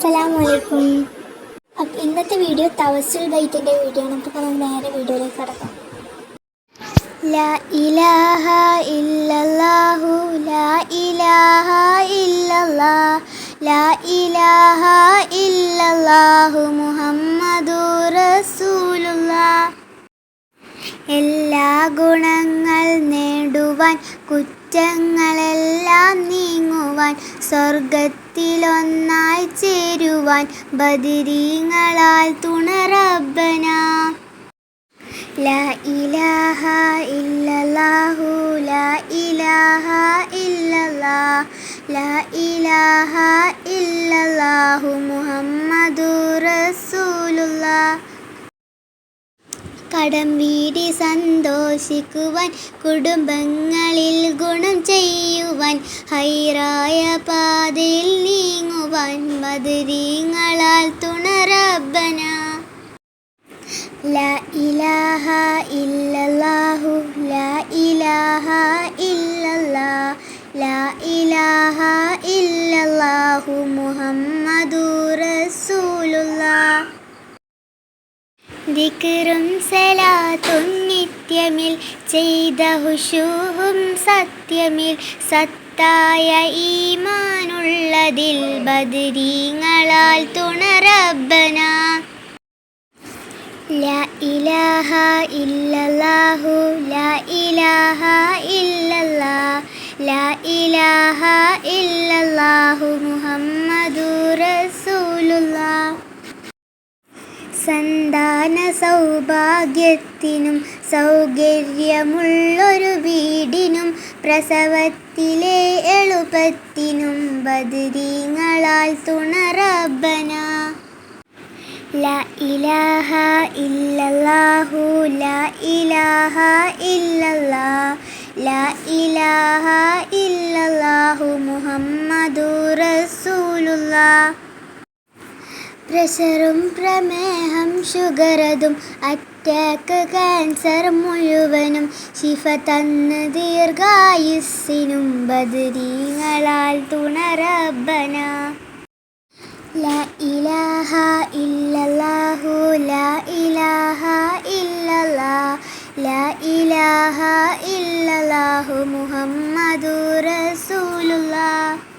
അസ്സലാമലൈക്കും. അപ്പം ഇന്നത്തെ വീഡിയോ തവസുൽ ബൈത്തിന്റെ വീഡിയോ ആണ്. അപ്പോൾ നമ്മൾ നേരെ വീഡിയോയിലേക്ക് കടക്കാം. ലാ ഇലാഹ ഇല്ലല്ലാഹു ലാ ഇലാഹ ഇല്ലല്ലാ ലാ ഇലാഹ ഇല്ലല്ലാഹു മുഹമ്മദു എല്ലാ ഗുണങ്ങൾ നേടുവാൻ കുറ്റങ്ങളെല്ലാം നീങ്ങുവാൻ സ്വർഗത്തിലൊന്നായി ചേരുവാൻ ബദിരീങ്ങളാൽ തുണറബന ലാ ഇലാഹ ഇല്ലല്ലാഹു ലാ ഇലാഹ ഇല്ലല്ലാ ലാ ഇലാഹ ഇല്ലല്ലാഹു മുഹമ്മദു കടം വീടി സന്തോഷിക്കുവാൻ കുടുംബങ്ങളിൽ ഗുണം ചെയ്യുവാൻ ഹൈറായ പാതയിൽ നീങ്ങുവാൻ മധുരീങ്ങളാൽ തുണറബന ഇല്ലല്ലാഹു മുഹമ്മദു റസൂലുള്ളാഹ് ദിക്റും സലാത്തും നിത്യമിൽ ചെയ്ത ഹുഷൂഹും സത്യമിൽ സത്തായ ഈമാനുള്ളതിൽ ബദരീങ്ങളാൽ തുണറബന ലാ ഇലാഹ ഇല്ലല്ലാഹു ലാ ഇലാഹ ഇല്ലല്ലാ ലാ ഇലാഹ ഇല്ലല്ലാഹു മുഹമ്മദു റസൂലുള്ളാഹ് സന്താന സൗഭാഗ്യത്തിനും സൗകര്യമുള്ളൊരു വീടിനും പ്രസവത്തിലെ എളുപ്പത്തിനും ബദരീങ്ങളാൽ തുണറബന. ഇലാഹ ഇല്ലല്ലാഹു ലാ ഇലാഹ ഇല്ലല്ലാ ലാ ഇലാഹ ഇല്ലല്ലാഹു മുഹമ്മദു റസൂലുള്ളാഹ് പ്രഷറും പ്രമേഹം ഷുഗറതും അറ്റാക്ക് ക്യാൻസർ മുഴുവനും ശിഫ തന്ന് ദീർഘായുസ്സിനും ബദരീങ്ങളാൽ തുണറബന ഇലാഹ ഇല്ലല്ലാഹു ലാ ഇലാഹ ഇല്ലല്ലാ ലാ ഇലാഹ ഇല്ലല്ലാഹു മുഹമ്മദു റസൂലുള്ളാഹ്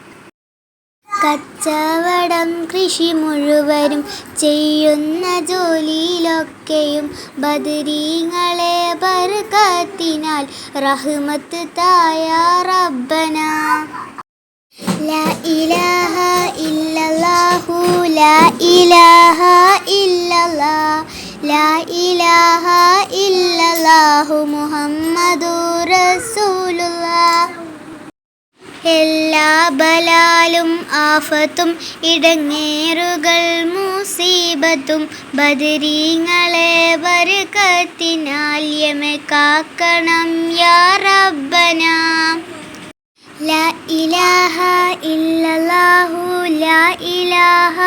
കച്ചവടം കൃഷി മുഴുവനും ചെയ്യുന്ന ജോലിയിലൊക്കെയും ബദരീങ്ങളെ ബർക്കത്തിനാൽ റഹ്മത്ത് തായ റബ്ബന. ലാ ഇലാഹ ഇല്ലല്ലാഹു ലാ ലാ മുഹമ്മദു ബലാലും ആഫത്തും ഇടങ്ങേറുകൾ മുസീബത്തും ബദരീങ്ങളെ വരുകത്തിനാൽ യമ കാക്കണം യാ റബ്ബന. ലാ ഇലാഹ ഇല്ലല്ലാഹു ലാ ഇലാഹ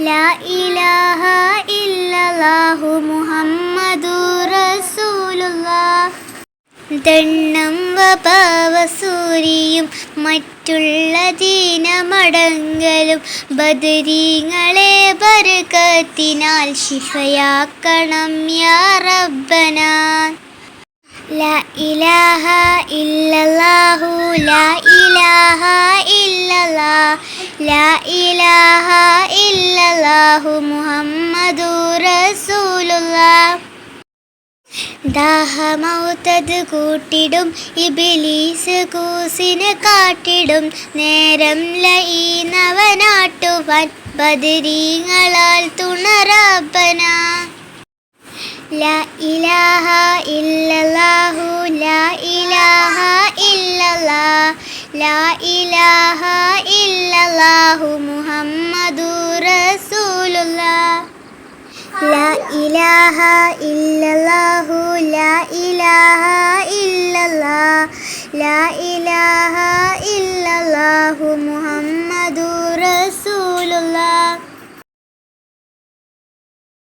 ലാ ഇലാഹ മുഹമ്മദു ദണ്ണം വപാവസൂരിയും മറ്റുള്ള ദീനമടങ്കലും ബദരീങ്ങളെ ബർക്കത്തിനാൽ ശിഫയാക്കണം യാ റബ്ബന. ലാ ഇലാഹ ഇല്ലല്ലാഹു ലാ ഇലാഹ ഇല്ലല്ലാ ലാ ഇലാഹ ഇല്ലല്ലാഹു മുഹമ്മദു റസൂലുള്ളാഹ് ദാഹമൗത്തത് കൂട്ടിടും ഇബിലീസ് കൂസിന് കാട്ടിടും. നേരം ലഈനവനാട്ടുവാൻ ബദരീങ്ങളാൽ തുണറബന ലാ ഇലാഹ ഇല്ലല്ലാഹു ലാ ഇലാഹ ഇല്ലല്ലാ. ലാ ഇലാഹ ഇല്ലല്ലാഹു മുഹമ്മദു റസൂലുള്ളാഹ് ലാ ഇലാഹ ഇല്ലല്ലാഹു ലാ ഇലാഹ ഇല്ലല്ലാ ലാ ഇലാഹ ഇല്ലല്ലാഹു മുഹമ്മദ്